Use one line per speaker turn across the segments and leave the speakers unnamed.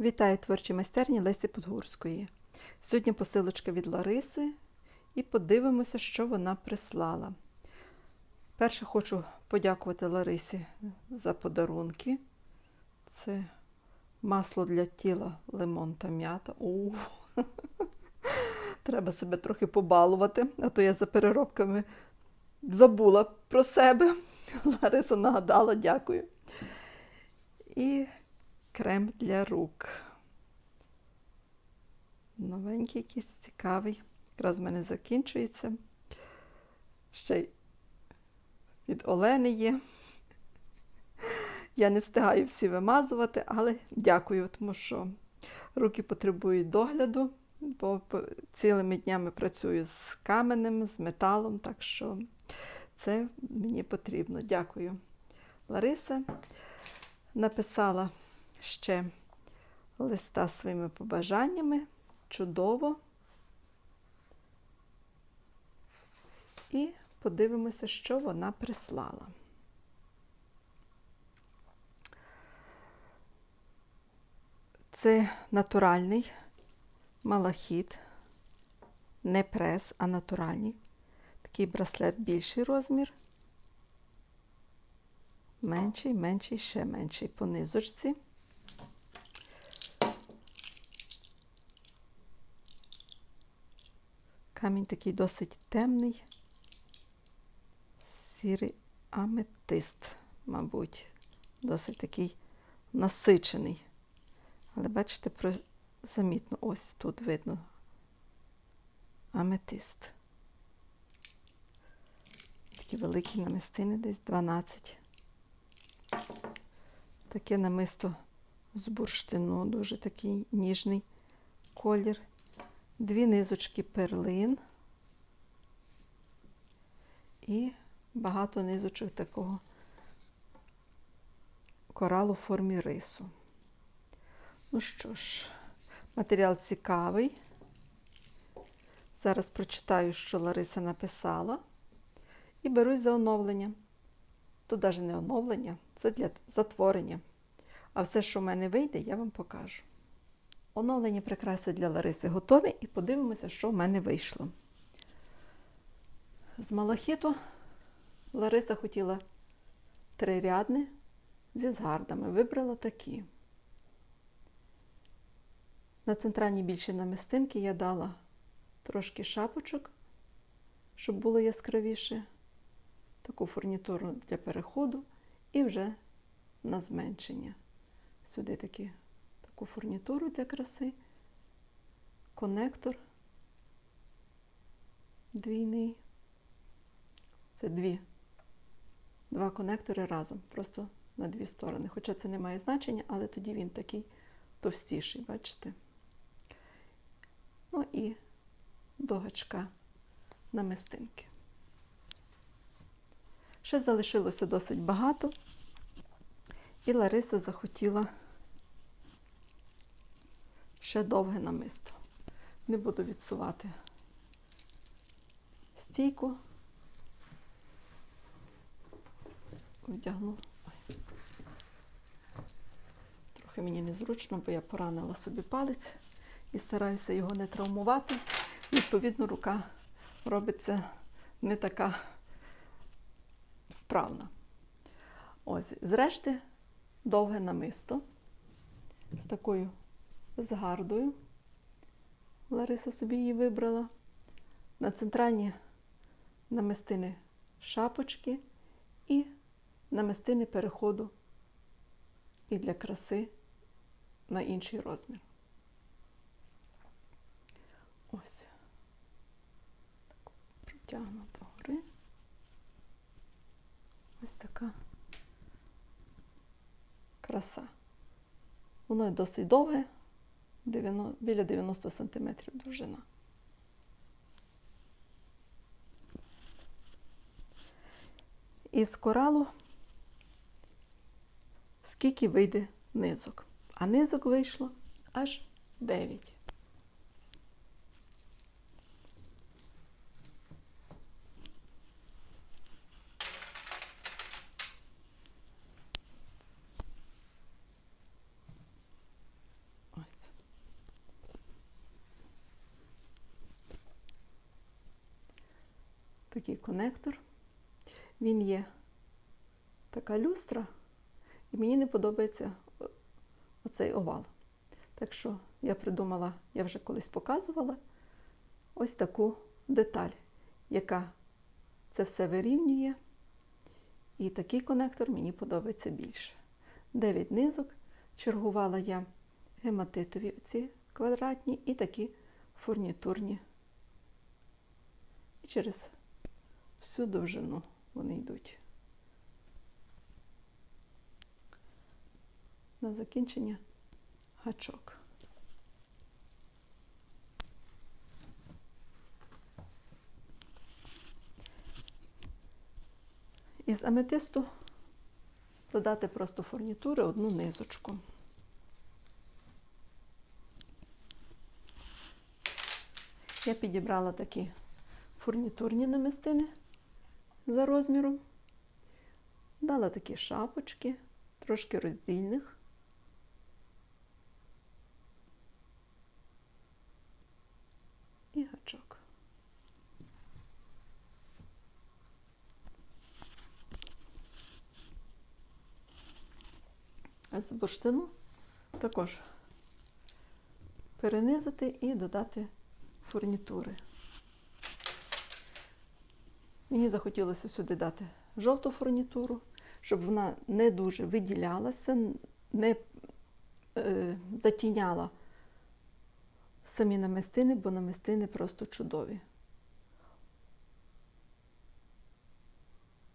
Вітаю творчі майстерні Лесі Подгурської. Сьогодні посилочка від Лариси і подивимося, що вона прислала. Перше хочу подякувати Ларисі за подарунки. Це масло для тіла, лимон та м'ята. У, Треба себе трохи побалувати, а то я за переробками забула про себе. Лариса нагадала, дякую. І крем для рук. Новенький якийсь цікавий. Якраз в мене закінчується. Ще й від Олени є. Я не встигаю всі вимазувати, але дякую, тому що руки потребують догляду, бо цілими днями працюю з каменем, з металом, так що це мені потрібно. Дякую. Лариса написала ще листа своїми побажаннями. Чудово. І подивимося, що вона прислала. Це натуральний малахіт, не прес, а натуральний. Такий браслет більший розмір. Менший, менший, ще менший по низочці. Камінь такий досить темний, сірий аметист, мабуть, досить такий насичений. Але бачите, замітно, ось тут видно аметист. Такі великі намистини, десь 12. Таке намисто з бурштину, дуже такий ніжний колір. Дві низочки перлин і багато низочок такого коралу в формі рису. Ну що ж, матеріал цікавий. Зараз прочитаю, що Лариса написала, і берусь за оновлення. Тут навіть не оновлення, це для затворення. А все, що в мене вийде, я вам покажу. Оновлені прикраси для Лариси готові і подивимося, що в мене вийшло. З малахіту Лариса хотіла трирядне зі згардами. Вибрала такі. На центральній більшій намистинки я дала трошки шапочок, щоб було яскравіше, таку фурнітуру для переходу і вже на зменшення. Сюди такі таку фурнітуру для краси, конектор двійний. Це дві. Два конектори разом, просто на дві сторони. Хоча це не має значення, але тоді він такий товстіший, бачите? Ну і догачка намистинки. Ще залишилося досить багато, і Лариса захотіла ще довге намисто. Не буду відсувати стійку. Вдягну. Трохи мені незручно, бо я поранила собі палець і стараюся його не травмувати. Відповідно, рука робиться не така вправна. Ось, зрешти, довге намисто з такою з гардою. Лариса собі її вибрала. На центральні намистини шапочки і намистини переходу і для краси на інший розмір. Ось. Так, протягну догори. Ось така краса. Воно досить довге, 90, біля 90 см довжина. Із коралу скільки вийде низок. А низок вийшло аж 9. Такий конектор. Він є така люстра, і мені не подобається оцей овал. Так що я придумала, я вже колись показувала ось таку деталь, яка це все вирівнює. І такий конектор мені подобається більше. 9 низок. Чергувала я гематитові ці квадратні і такі фурнітурні. І через всю довжину вони йдуть. На закінчення гачок. Із аметисту додати просто фурнітури одну низочку. Я підібрала такі фурнітурні намистини за розміром. Дала такі шапочки, трошки роздільних. І гачок. А з бурштину також перенизати і додати фурнітури. Мені захотілося сюди дати жовту фурнітуру, щоб вона не дуже виділялася, не е, затіняла самі намистини, бо намистини просто чудові.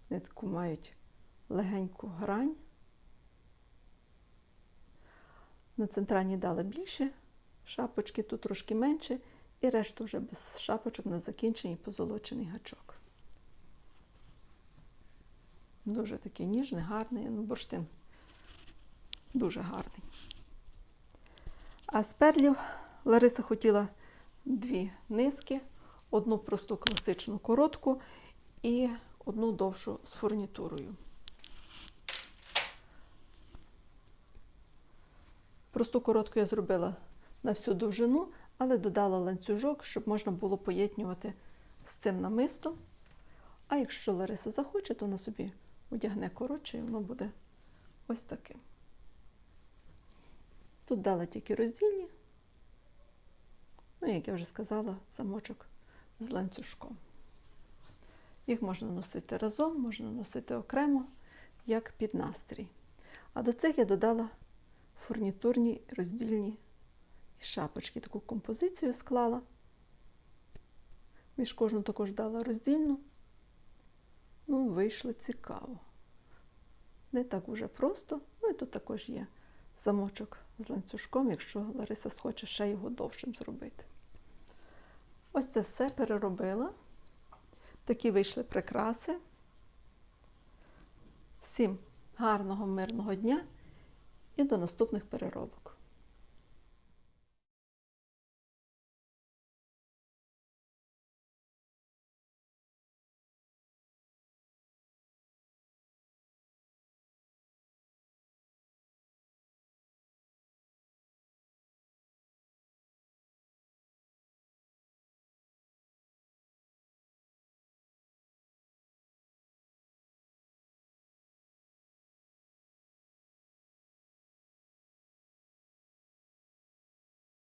Вони таку мають легеньку грань. На центральній дала більше шапочки, тут трошки менше, і решту вже без шапочок на закінченні позолочений гачок. Дуже такий ніжний, гарний, ну, бурштин дуже гарний. А з перлів Лариса хотіла дві низки, одну просту класичну коротку і одну довшу з фурнітурою. Просту коротку я зробила на всю довжину, але додала ланцюжок, щоб можна було поєднювати з цим намистом. А якщо Лариса захоче, то вона собі одягне коротше і воно буде ось таким. Тут дала тільки роздільні, ну, як я вже сказала, замочок з ланцюжком. Їх можна носити разом, можна носити окремо, як під настрій. А до цих я додала фурнітурні роздільні шапочки. Таку композицію склала. Між кожну також дала роздільну. Ну, вийшло цікаво. Не так уже просто. Ну і тут також є замочок з ланцюжком, якщо Лариса схоче ще його довшим зробити. Ось це все переробила. Такі вийшли прикраси. Всім гарного, мирного дня і до наступних переробок.